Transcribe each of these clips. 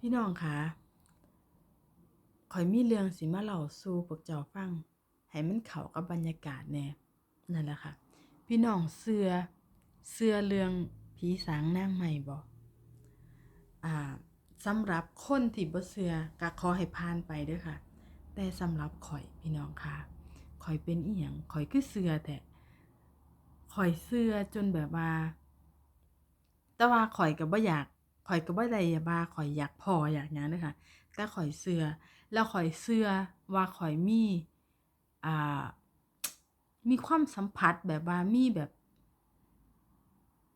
พี่น้องคะข่อยมีเรื่องสิมาเล่าสู่พวกเจ้าฟัง ให้มันเข้ากับบรรยากาศแน่นั่นแหละค่ะ พี่น้องเสือเสือเรื่องผีสางนางใหม่บ่อ่าสำหรับคนที่บ่เสือก็ขอให้ผ่านไปเด้อค่ะ แต่สำหรับข่อยพี่น้องค่ะข่อยเป็นอีหยังข่อยคือเสือแต่ข่อยเสือจนแบบว่า แต่ว่าข่อยก็บ่อยาก ข่อยก็บ่ได้อยากว่าข่อยอยากพออยากหยังเด้อค่ะ แต่ข่อยเชื่อแล้วข่อยเชื่อว่าข่อยมีอ่ามีความสัมผัสแบบว่ามีแบบ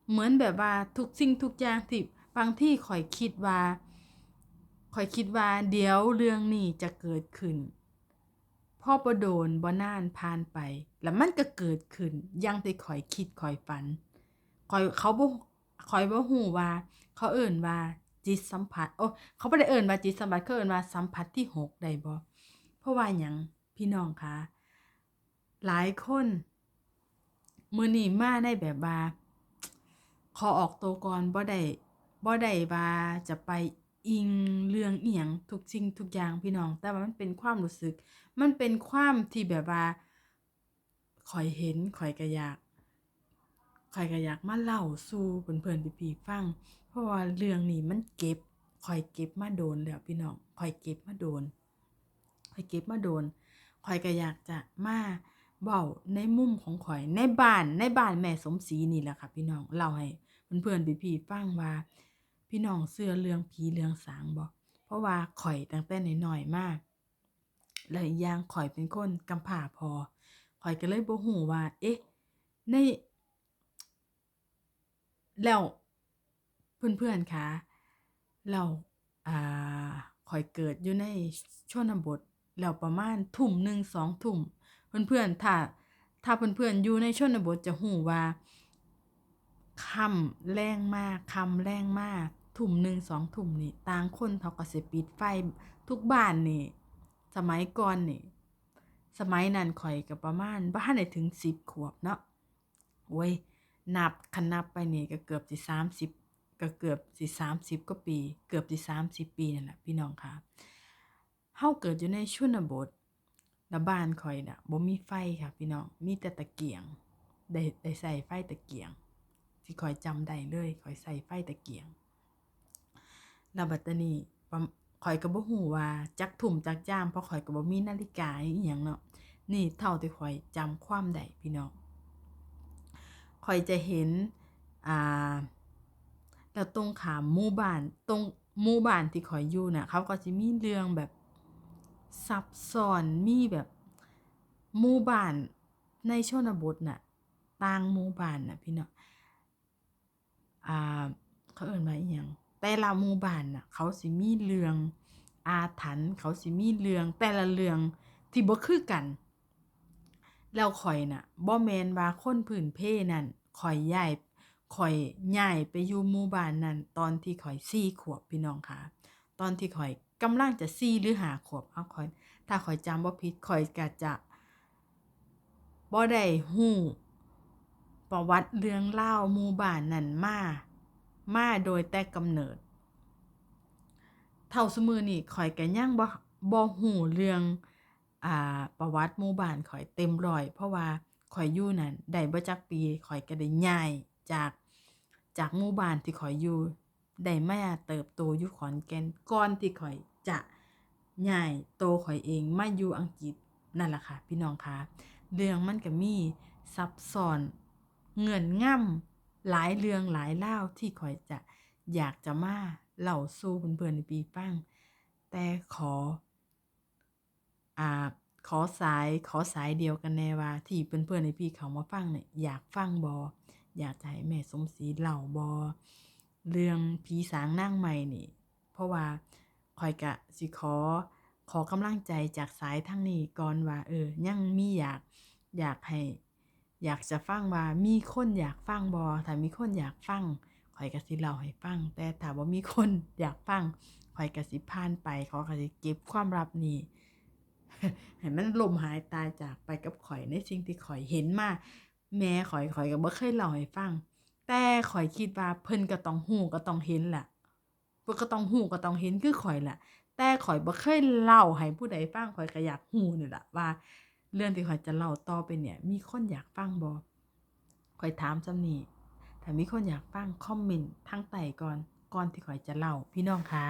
เหมือนแบบว่าทุกสิ่งทุกอย่างที่บางที่ข่อยคิดว่าข่อยคิดว่าเดี๋ยวเรื่องนี้จะเกิดขึ้นพ่อบ่โดนบ่นานผ่านไป แล้วมันก็เกิดขึ้นอย่างที่ข่อยคิดข่อยฝันข่อยเขาบ่ ข่อยบ่ฮู้ว่า เขาเอิ้นว่าจิตสัมผัส โอ้เขาบ่ได้เอิ้นว่าจิตสัมผัสเขาเอิ้นว่าสัมผัสที่หกได้บ่เพราะว่าหยังพี่น้องคะหลายคนมื้อนี้มาในแบบว่าขอออกตัวก่อนบ่ได้บ่ได้ว่าจะไปอิงเรื่องเอียงทุกสิ่งทุกอย่างพี่น้อง แต่ว่ามันเป็นความรู้สึก มันเป็นความที่แบบว่าข่อยเห็นข่อยก็อยาก ข่อยก็อยากมาเล่าสู่เพื่อนๆพี่ๆฟัง เพราะว่าเรื่องนี้มันเก็บข่อยเก็บมาโดนแล้วพี่น้องข่อยเก็บมาโดนข่อยเก็บมาโดนข่อยก็อยากจะมาเว้าในมุมของข่อยในบ้านในบ้านแม่สมศรีนี่แหละค่ะพี่น้องเล่าให้เพื่อนๆพี่ๆฟังว่า พี่น้องเชื่อเรื่องผีเรื่องสางบ่เพราะว่าข่อยตั้งแต่น้อยๆมากแล้วอีกอย่างข่อยเป็นคนกำพร้าพอข่อยก็เลยบ่ฮู้ว่า เอ๊ะ ใน แล้วเพื่อนๆคะแล้วอ่าข่อยเกิดอยู่ในชนบทแล้วประมาณทุ่มหนึ่งสองทุ่มเพื่อนๆถ้าถ้าเพื่อนๆอยู่ในชนบทจะฮู้ว่าค่ำแรงมากค่ำแรงมากทุ่มหนึ่งสองทุ่มนี่ต่างคนเขาก็สิปิดไฟทุกบ้านนี่ สมัยก่อนนี่สมัยนั้นข่อยก็ประมาณบ่ทันได้ถึงสิบขวบเนาะโอ้ย นับคันนับไปนี่ก็เกือบสิสามสิบก็เกือบสิสามสิบกว่าปี เกือบสิสามสิบปีนั่นแหละพี่น้องค่ะเฮาเกิดอยู่ในชนบทแล้วบ้านข่อยน่ะบ่มีไฟค่ะ พี่น้องมีแต่ตะเกียงได้ได้ใส่ไฟตะเกียงที่ข่อยจำได้เลยข่อยใส่ไฟตะเกียงแล้วบัดตานี้ประข่อยก็บ่ฮู้ว่าจักทุ่มจักยามเพราะข่อยก็บ่มีนาฬิกาอีหยังเนาะนี่เท่าที่ข่อยจำความได้พี่น้อง ข่อยจะเห็นอ่าแล้วตรงขามหมู่บ้านตรงหมู่บ้านที่ข่อยอยู่น่ะเขาก็สิมีเรื่องแบบซับซ้อนมีแบบหมู่บ้านในชนบทน่ะต่างหมู่บ้านน่ะพี่เน้องอ่าเขาเอิ้นว่าอิหยังแต่ละหมู่บ้านน่ะเขาสิมีเรื่องอาถรรพ์เขาสิมีเรื่องแต่ละเรื่องที่บ่คือกัน แล้วข่อยน่ะบ่แม่นว่าคนพื้นเพนั่นข่อยย้ายข่อยย้ายไปอยู่หมู่บ้านนั้นตอนที่ข่อยสี่ขวบพี่น้องค่ะ ตอนที่ข่อยกำลังจะสี่หรือหาขวบเอาข่อย ถ้าข่อยจำบ่ผิดข่อยก็จะบ่ได้ฮู้ประวัติเรื่องราหมู่บ้านนั้นมา มาโดยแต่กำเนิด เท่าซุมื้อนี้ข่อยก็ยังบ่บ่ฮู้เรื่อง อ่าประวัติหมู่บ้านข่อยเต็มร้อย เพราะว่าข่อยอยู่นั่นได้บ่จักปีข่อยก็ได้ย้ายจากจากหมู่บ้านที่ข่อยอยู่ได้มาเติบโตอยู่ขอนแก่นก่อนที่ข่อยจะย้ายโตข่อยเองมาอยู่อังกฤษนั่นล่ะค่ะ พี่น้องค่ะเรื่องมันก็มีซับซ้อนเงื่อนง่ำหลายเรื่องหลายราที่ข่อยจะอยากจะมาเล่าสู่เพื่อนๆพี่ๆฟังแต่ขอ อ่าขอสายขอสายเดียวกันแน่ว่า ที่เพื่อนๆในพี่เขามาฟังเนี่ยอยากฟังบ่อยากจะให้แม่สมศรีเล่าบ่เรื่องผีสางนางใหม่นี่ เพราะว่าข่อยก็สิขอขอกำลังใจจากสายทางนี้ก่อนว่า เออ ยังมีอยากอยากให้ อยากจะฟังว่ามีคนอยากฟังบ่ถ้ามีคนอยากฟังข่อยก็สิเล่าให้ฟัง แต่ถ้าบ่มีคนอยากฟังข่อยก็สิผ่านไปขาก็สิเก็บความลับนี้ ให้มันลมหายตายจากไปกับข่อยในสิ่งที่ข่อยเห็นมาแม่ข่อยข่อยก็บ่เคยเล่าให้ฟัง แต่ข่อยคิดว่าเพิ่นก็ต้องฮู้ก็ต้องเห็นแหละเพิ่นก็ต้องฮู้ก็ต้องเห็นคือข่อยล่ะ แต่ข่อยบ่เคยเล่าให้ผู้ใดฟังข่อยก็อยากฮู้นี่ล่ะว่า เรื่องที่ข่อยจะเล่าต่อไปเนี่ย มีคนอยากฟังบ่ข่อยถามส่ำนี้ถ้ามีคนอยากฟังคอมเมนต์ทางใต้ก่อนก่อนที่ข่อยจะเล่าพี่น้องคะ